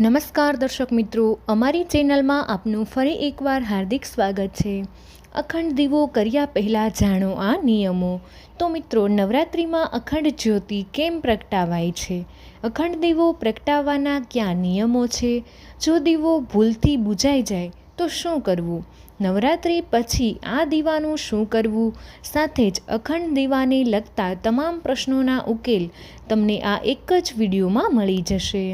નમસ્કાર દર્શક મિત્રો, અમારી ચેનલમાં આપનું ફરી એકવાર હાર્દિક સ્વાગત છે. અખંડ દીવો કર્યા પહેલાં જાણો આ નિયમો. તો મિત્રો, નવરાત્રિમાં અખંડ જ્યોતિ કેમ પ્રગટાવાય છે? અખંડ દીવો પ્રગટાવવાના ક્યાં નિયમો છે? જો દીવો ભૂલથી બુજાઈ જાય, તો શું કરવું? નવરાત્રિ પછી આ દીવાનું શું કરવું? સાથે જ અખંડ દીવાને લગતા તમામ પ્રશ્નોના ઉકેલ તમને આ એક જ વિડીયોમાં મળી જશે.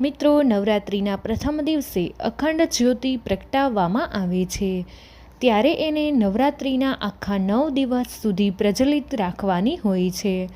મિત્રો, નવરાત્રિના પ્રથમ દિવસે અખંડ જ્યોતિ પ્રગટાવવામાં આવે છે. ત્યારે એને નવરાત્રિના આખા નવ દિવસ સુધી પ્રજ્વલિત રાખવાની હોય છે.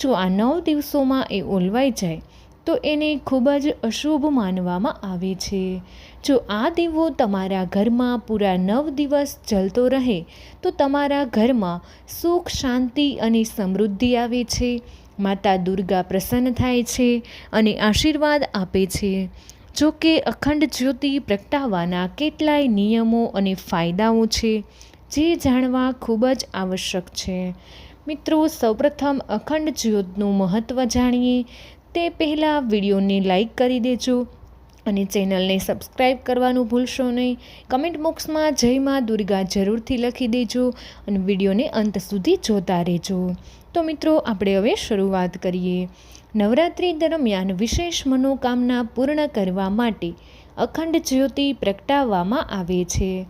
જો આ નવ દિવસોમાં એ ઓલવાઈ જાય, તો એને ખૂબ જ અશુભ માનવામાં આવે છે. જો આ દીવો તમારા ઘરમાં પૂરા નવ દિવસ જલતો રહે, તો તમારા ઘરમાં સુખ, શાંતિ અને સમૃદ્ધિ આવે છે. માતા દુર્ગા પ્રસન્ન થાય છે અને આશીર્વાદ આપે છે. જો કે અખંડ જ્યોતિ પ્રગટાવવાના કેટલાય નિયમો અને ફાયદાઓ છે, જે જાણવા ખૂબ જ આવશ્યક છે. મિત્રો, સૌપ્રથમ અખંડ જ્યોતનું મહત્ત્વ જાણીએ. તે પહેલાં વિડીયોને લાઈક કરી દેજો અને ચેનલને સબસ્ક્રાઈબ કરવાનું ભૂલશો નહીં. કમેન્ટ બોક્સમાં જય મા દુર્ગા જરૂરથી લખી દેજો અને વિડીયોને અંત સુધી જોતા રહેજો. તો મિત્રો, આપણે હવે શરૂઆત કરીએ. નવરાત્રિ દરમિયાન વિશેષ મનોકામના પૂર્ણ કરવા માટે અખંડ જ્યોતિ પ્રગટાવવામાં આવે છે.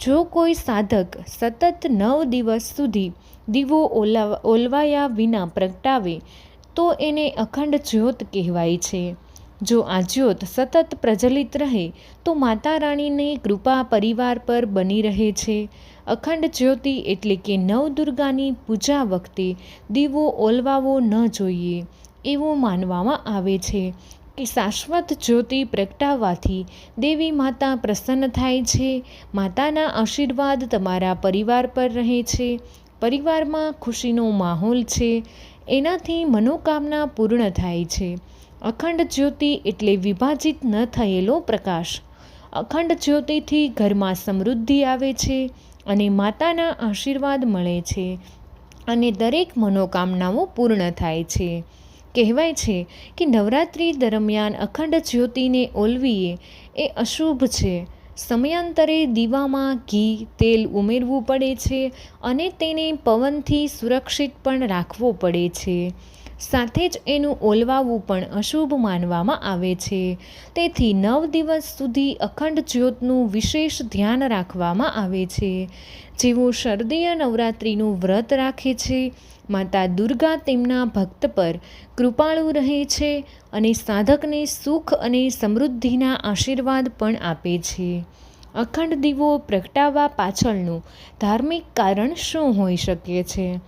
જો કોઈ સાધક સતત નવ દિવસ સુધી દીવો ઓલા, ઓલવાયા વિના પ્રગટાવે, તો એને અખંડ જ્યોત કહેવાય છે. જો આ જ્યોત સતત પ્રજલિત રહે, તો માતા રાણીની કૃપા પરિવાર પર બની રહે છે. અખંડ જ્યોતિ એટલે કે નવદુર્ગાની પૂજા વખતે દીવો ઓલવાવો ન જોઈએ, એવું માનવામાં આવે છે કે શાશ્વત જ્યોતિ પ્રગટાવવાથી દેવી માતા પ્રસન્ન થાય છે, માતાના આશીર્વાદ તમારા પરિવાર પર રહે છે, પરિવારમાં ખુશીનો માહોલ છે, એનાથી મનોકામના પૂર્ણ થાય છે. અખંડ જ્યોતિ એટલે વિભાજિત ન થયેલો પ્રકાશ. અખંડ જ્યોતિથી ઘરમાં સમૃદ્ધિ આવે છે અને માતાના આશીર્વાદ મળે છે અને દરેક મનોકામનાઓ પૂર્ણ થાય છે. કહેવાય છે કે નવરાત્રિ દરમિયાન અખંડ જ્યોતિને ઓલવીએ એ અશુભ છે. સમયાંતરે દીવામાં ઘી, તેલ ઉમેરવું પડે છે અને તેને પવનથી સુરક્ષિત પણ રાખવો પડે છે. સાથે જ એનું ઓલવાવું પણ અશુભ માનવામાં આવે છે. તેથી નવ દિવસ સુધી અખંડ જ્યોતનું વિશેષ ધ્યાન રાખવામાં આવે છે. જેઓ શરદીય નવરાત્રિનું વ્રત રાખે છે, માતા દુર્ગા તેમના ભક્ત પર કૃપાળુ રહે છે અને સાધકને સુખ અને સમૃદ્ધિના આશીર્વાદ પણ આપે છે. અખંડ દીવો પ્રગટાવવા પાછળનું ધાર્મિક કારણ શું હોઈ શકે છે?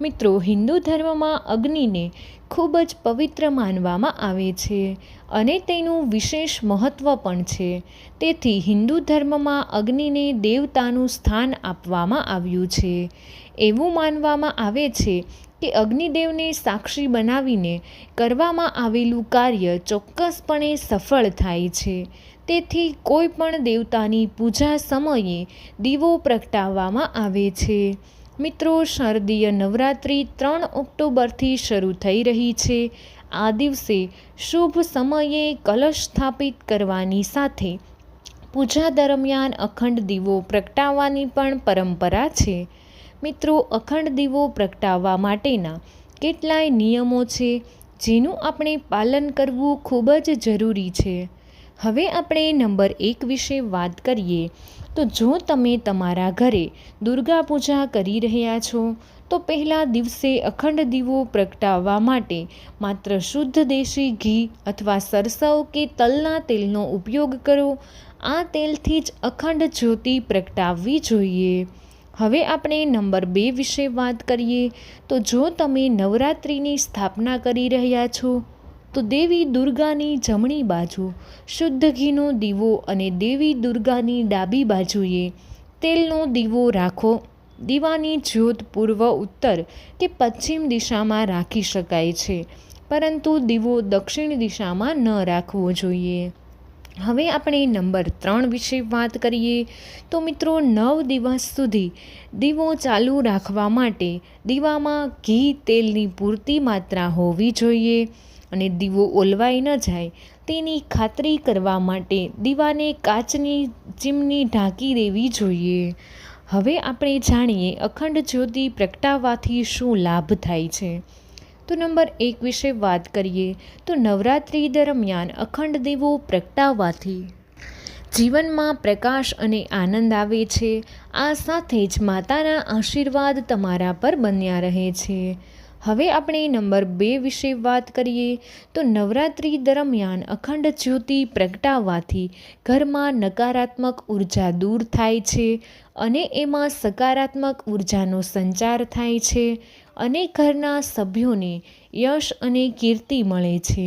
મિત્રો, હિન્દુ ધર્મમાં અગ્નિને ખૂબ જ પવિત્ર માનવામાં આવે છે અને તેનું વિશેષ મહત્ત્વ પણ છે. તેથી હિન્દુ ધર્મમાં અગ્નિને દેવતાનું સ્થાન આપવામાં આવ્યું છે. એવું માનવામાં આવે છે કે અગ્નિદેવને સાક્ષી બનાવીને કરવામાં આવેલું કાર્ય ચોક્કસપણે સફળ થાય છે. તેથી કોઈ પણ દેવતાની પૂજા સમયે દીવો પ્રગટાવવામાં આવે છે. મિત્રો, શારદીય નવરાત્રિ ત્રણ ઓક્ટોબરથી શરૂ થઈ રહી છે. આ દિવસે શુભ સમયે કલશ સ્થાપિત કરવાની સાથે પૂજા દરમિયાન અખંડ દીવો પ્રગટાવવાની પણ પરંપરા છે. મિત્રો, અખંડ દીવો પ્રગટાવવા માટેના કેટલાય નિયમો છે, જેનું આપણે પાલન કરવું ખૂબ જ જરૂરી છે. હવે આપણે નંબર એક વિશે વાત કરીએ, તો જો તમે તમારા ઘરે દુર્ગા પૂજા કરી રહ્યા છો, તો પહેલા દિવસે અખંડ દીવો પ્રગટાવવા માટે માત્ર શુદ્ધ દેશી ઘી અથવા સરસવ કે તલના તેલનો ઉપયોગ કરો. આ તેલથી જ અખંડ જ્યોતિ પ્રગટાવવી જોઈએ. હવે આપણે નંબર બે વિશે વાત કરીએ, તો જો તમે નવરાત્રિની સ્થાપના કરી રહ્યા છો તો દેવી દુર્ગાની જમણી બાજુ, શુદ્ધ ઘીનો દીવો અને દેવી દુર્ગાની ડાબી બાજુએ તેલનો દીવો રાખો. દીવાની જ્યોત પૂર્વ ઉત્તર કે પશ્ચિમ દિશામાં રાખી શકાય છે, પરંતુ દીવો દક્ષિણ દિશામાં ન રાખવો જોઈએ. હવે આપણે નંબર ત્રણ વિશે વાત કરીએ. તો મિત્રો, નવ દિવસ સુધી દીવો ચાલુ રાખવા માટે દીવામાં ઘી તેલની પૂરતી માત્રા હોવી જોઈએ. અને દીવો ઓલવાઈ ન જાય, તેની ખાતરી કરવા માટે દીવાને કાચની ચીમની ઢાંકી દેવી જોઈએ. હવે આપણે જાણીએ અખંડ જ્યોતિ પ્રગટાવવાથી શું લાભ થાય છે. તો નંબર એક વિશે વાત કરીએ તો નવરાત્રિ દરમિયાન અખંડ દીવો પ્રગટાવવાથી જીવનમાં પ્રકાશ અને આનંદ આવે છે. આ સાથે જ માતાના આશીર્વાદ તમારા પર બન્યા રહે છે. હવે આપણે નંબર બે વિશે વાત કરીએ તો નવરાત્રિ દરમિયાન અખંડ જ્યોતિ પ્રગટાવવાથી ઘરમાં નકારાત્મક ઊર્જા દૂર થાય છે અને એમાં સકારાત્મક ઉર્જાનો સંચાર થાય છે અને ઘરના સભ્યોને યશ અને કીર્તિ મળે છે.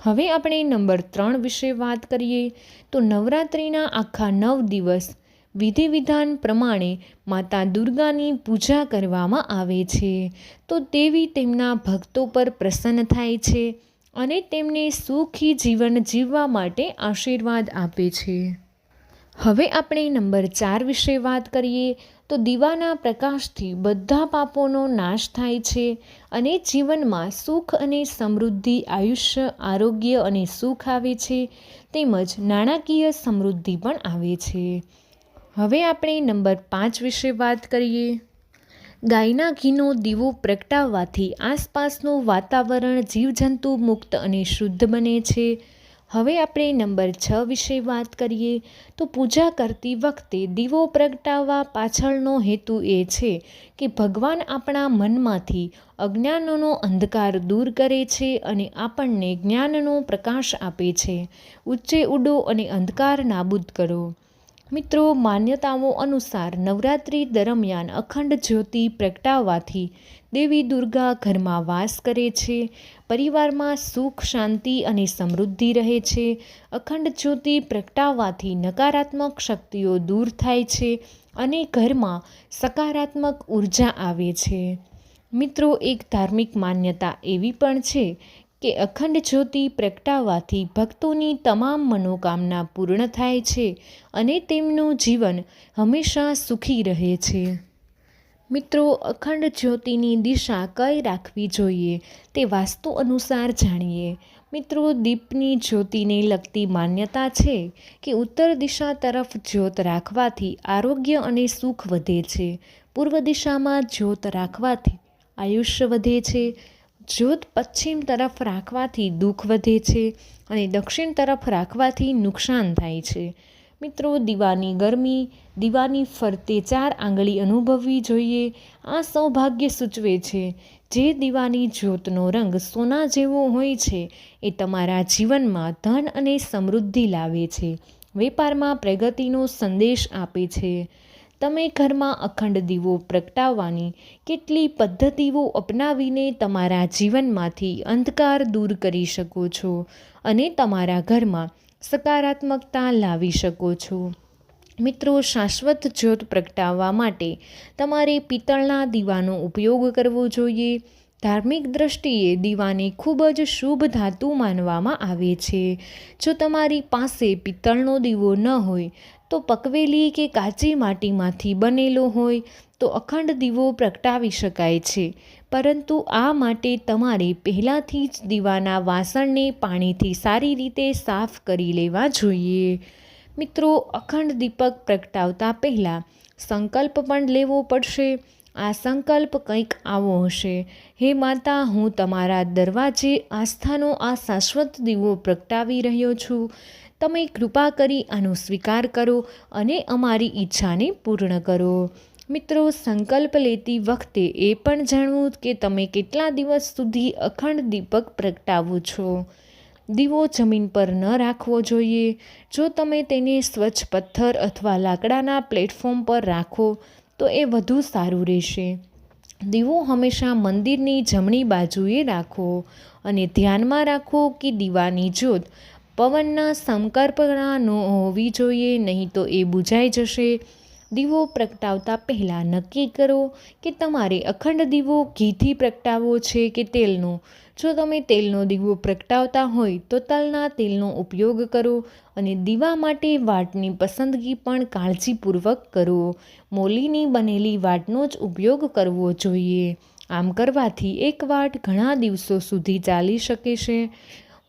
હવે આપણે નંબર ત્રણ વિશે વાત કરીએ તો નવરાત્રિના આખા નવ દિવસ વિધિ વિધાન પ્રમાણે માતા દુર્ગાની પૂજા કરવામાં આવે છે. તો દેવી તેમના ભક્તો પર પ્રસન્ન થાય છે અને તેમને સુખી જીવન જીવવા માટે આશીર્વાદ આપે છે. હવે આપણે નંબર ચાર વિશે વાત કરીએ તો દીવાના પ્રકાશથી બધા પાપોનો નાશ થાય છે અને જીવનમાં સુખ અને સમૃદ્ધિ, આયુષ્ય, આરોગ્ય અને સુખ આવે છે તેમજ નાણાકીય સમૃદ્ધિ પણ આવે છે. હવે આપણે નંબર પાંચ વિશે વાત કરીએ. ગાયના ઘીનો દીવો પ્રગટાવવાથી આસપાસનું વાતાવરણ જીવજંતુ મુક્ત અને શુદ્ધ બને છે. હવે આપણે નંબર છ વિશે વાત કરીએ. તો પૂજા કરતી વખતે દીવો પ્રગટાવવા પાછળનો હેતુ એ છે કે ભગવાન આપણા મનમાંથી અજ્ઞાનનો અંધકાર દૂર કરે છે અને આપણને જ્ઞાનનો પ્રકાશ આપે છે. ઉચ્ચે ઉડો અને અંધકાર નાબૂદ કરો. મિત્રો, માન્યતાઓ અનુસાર નવરાત્રિ દરમિયાન અખંડ જ્યોતિ પ્રગટાવવાથી દેવી દુર્ગા ઘરમાં વાસ કરે છે, પરિવારમાં સુખ, શાંતિ અને સમૃદ્ધિ રહે છે. અખંડ જ્યોતિ પ્રગટાવવાથી નકારાત્મક શક્તિઓ દૂર થાય છે અને ઘરમાં સકારાત્મક ઊર્જા આવે છે. મિત્રો, એક ધાર્મિક માન્યતા એવી પણ છે કે અખંડ જ્યોતિ પ્રગટાવવાથી ભક્તોની તમામ મનોકામના પૂર્ણ થાય છે અને તેમનું જીવન હંમેશા સુખી રહે છે. મિત્રો, અખંડ જ્યોતિની દિશા કઈ રાખવી જોઈએ તે વાસ્તુ અનુસાર જાણીએ. મિત્રો, દીપની જ્યોતિને લગતી માન્યતા છે કે ઉત્તર દિશા તરફ જ્યોત રાખવાથી આરોગ્ય અને સુખ વધે છે. પૂર્વ દિશામાં જ્યોત રાખવાથી આયુષ્ય વધે છે. જ્યોત પશ્ચિમ તરફ રાખવાથી દુઃખ વધે છે અને દક્ષિણ તરફ રાખવાથી નુકસાન થાય છે. મિત્રો દીવાની ગરમી દીવાની ફરતે ચાર આંગળી અનુભવવી જોઈએ. આ સૌભાગ્ય સૂચવે છે, જે દીવાની જ્યોતનો રંગ સોના જેવો હોય છે, એ તમારા જીવનમાં ધન અને સમૃદ્ધિ લાવે છે, વેપારમાં પ્રગતિનો સંદેશ આપે છે. તમે ઘરમાં અખંડ દીવો પ્રગટાવવાની કેટલી પદ્ધતિઓ અપનાવીને તમારા જીવનમાંથી અંધકાર દૂર કરી શકો છો અને તમારા ઘરમાં સકારાત્મકતા લાવી શકો છો. મિત્રો, શાશ્વત જ્યોત પ્રગટાવવા માટે તમારે પિત્તળના દીવાનો ઉપયોગ કરવો જોઈએ. ધાર્મિક દ્રષ્ટિએ દીવાને ખૂબ જ શુભ ધાતુ માનવામાં આવે છે. જો તમારી પાસે પિત્તળનો દીવો ન હોય તો પકવેલી કે કાચી માટીમાંથી બનેલો હોય તો અખંડ દીવો પ્રગટાવી શકાય છે. પરંતુ આ માટે તમારે પહેલાંથી જ દીવાના વાસણને પાણીથી સારી રીતે સાફ કરી લેવા જોઈએ. મિત્રો, અખંડ દીપક પ્રગટાવતા પહેલાં સંકલ્પ પણ લેવો પડશે. આ સંકલ્પ કંઈક આવો હશે. હે માતા, હું તમારા દરવાજે આસ્થાનો આ શાશ્વત દીવો પ્રગટાવી રહ્યો છું. તમે કૃપા કરી આનો સ્વીકાર કરો અને અમારી ઈચ્છાને પૂર્ણ કરો. મિત્રો, સંકલ્પ લેતી વખતે એ પણ જાણવું કે તમે કેટલા દિવસ સુધી અખંડ દીપક પ્રગટાવો છો. દીવો જમીન પર ન રાખવો જોઈએ. જો તમે તેને સ્વચ્છ પથ્થર અથવા લાકડાના પ્લેટફોર્મ પર રાખો, તો એ વધુ સારું રહેશે. દીવો હંમેશા મંદિરની જમણી બાજુએ રાખો અને ધ્યાનમાં રાખો કે દીવાની જ્યોત પવનના સંકર્પણા ન હોવી જોઈએ, નહીં તો એ બુઝાઈ જશે. દીવો પ્રગટાવતા પહેલાં નક્કી કરો કે તમારે અખંડ દીવો ઘીથી પ્રગટાવવો છે કે તેલનો? જો તમે તેલનો દીવો પ્રગટાવતા હોય તો તલના તેલનો ઉપયોગ કરો અને દીવા માટે વાટની પસંદગી પણ કાળજીપૂર્વક કરો. મોલીની બનેલી વાટનો જ ઉપયોગ કરવો જોઈએ. આમ કરવાથી એક વાટ ઘણા દિવસો સુધી ચાલી શકે છે.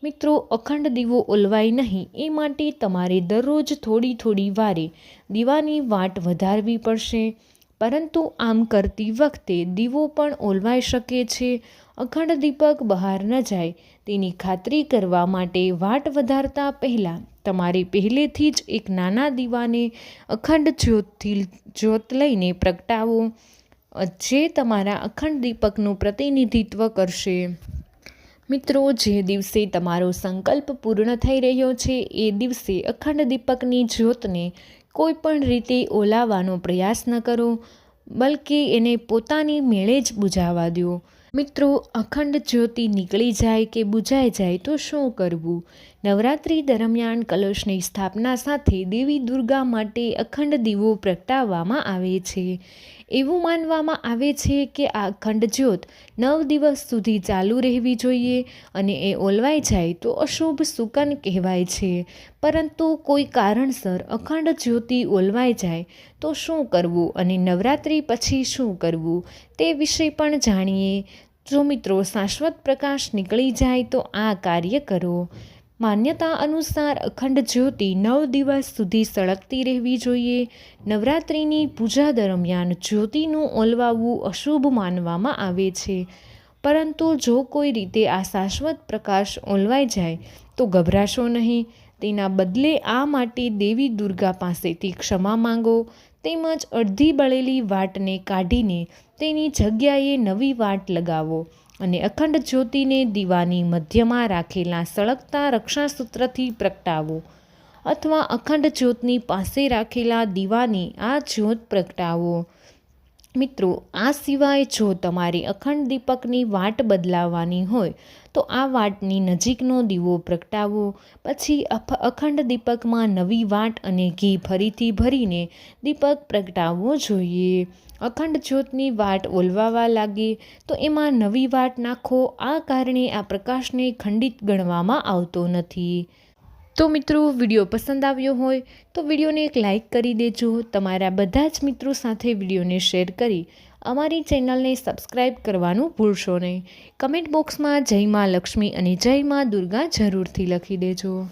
મિત્રો, અખંડ દીવો ઓલવાય નહીં, એ માટે તમારે દરરોજ થોડી થોડી વારે દીવાની વાટ વધારવી પડશે. પરંતુ આમ કરતી વખતે દીવો પણ ઓલવાઈ શકે છે. અખંડ દીપક બહાર ન જાય, તેની ખાતરી કરવા માટે વાટ વધારતા પહેલાં તમારે પહેલેથી જ એક નાના દીવાને અખંડ જ્યોતથી જ્યોત લઈને પ્રગટાવો, જે તમારા અખંડ દીપકનું પ્રતિનિધિત્વ કરશે. મિત્રો, જે દિવસે તમારો સંકલ્પ પૂર્ણ થઈ રહ્યો છે, એ દિવસે અખંડ દીપકની જ્યોતને કોઈ પણ રીતે ઓલાવવાનો પ્રયાસ ન કરો, બલકે એને પોતાની મેળે જ બુઝાવા દો. મિત્રો, અખંડ જ્યોતિ નીકળી જાય કે બુઝાઈ જાય તો શું કરવું? નવરાત્રિ દરમિયાન કલશની સ્થાપના સાથે દેવી દુર્ગા માટે અખંડ દીવો પ્રગટાવવામાં આવે છે. એવું માનવામાં આવે છે કે આ અખંડ જ્યોત નવ દિવસ સુધી ચાલુ રહેવી જોઈએ અને એ ઓલવાઈ જાય તો અશુભ સુકન કહેવાય છે. પરંતુ કોઈ કારણસર અખંડ જ્યોતિ ઓલવાઈ જાય તો શું કરવું અને નવરાત્રિ પછી શું કરવું તે વિશે પણ જાણીએ. જો મિત્રો શાશ્વત પ્રકાશ નીકળી જાય તો આ કાર્ય કરો. માન્યતા અનુસાર અખંડ જ્યોતિ નવ દિવસ સુધી સળગતી રહેવી જોઈએ. નવરાત્રિની પૂજા દરમિયાન જ્યોતિનું ઓલવાવું અશુભ માનવામાં આવે છે. પરંતુ જો કોઈ રીતે આ શાશ્વત પ્રકાશ ઓલવાઈ જાય, તો ગભરાશો નહીં. તેના બદલે આ માટે દેવી દુર્ગા પાસેથી ક્ષમા માંગો. તેમજ અડધી બળેલી વાટને કાઢીને તેની જગ્યાએ નવી વાટ લગાવો. અને અખંડ જ્યોતિને દીવાની મધ્યમાં રાખેલા સળગતા રક્ષાસૂત્રથી પ્રગટાવો. અથવા અખંડ જ્યોતની પાસે રાખેલા દીવાની આ જ્યોત પ્રગટાવો. મિત્રો, આ સિવાય જો તમારે અખંડ દીપકની વાટ બદલાવવાની હોય તો આ વાટની નજીકનો દીવો પ્રગટાવો. પછી અખંડ દીપકમાં નવી વાટ અને ઘી ફરીથી ભરીને દીપક પ્રગટાવવો જોઈએ. અખંડ જ્યોતની વાટ ઓલવાવા લાગે, તો એમાં નવી વાટ નાખો. આ કારણે આ પ્રકાશને ખંડિત ગણવામાં આવતો નથી. તો મિત્રો, વીડિયો પસંદ આવ્યો હોય તો વિડીયોને એક લાઇક કરી દેજો. તમારા બધા જ મિત્રો સાથે વિડીયોને શેર કરી અમારી ચેનલને સબસ્ક્રાઈબ કરવાનું ભૂલશો નહીં. કમેન્ટ બોક્સમાં જય મા લક્ષ્મી અને જય મા દુર્ગા જરૂરથી લખી દેજો.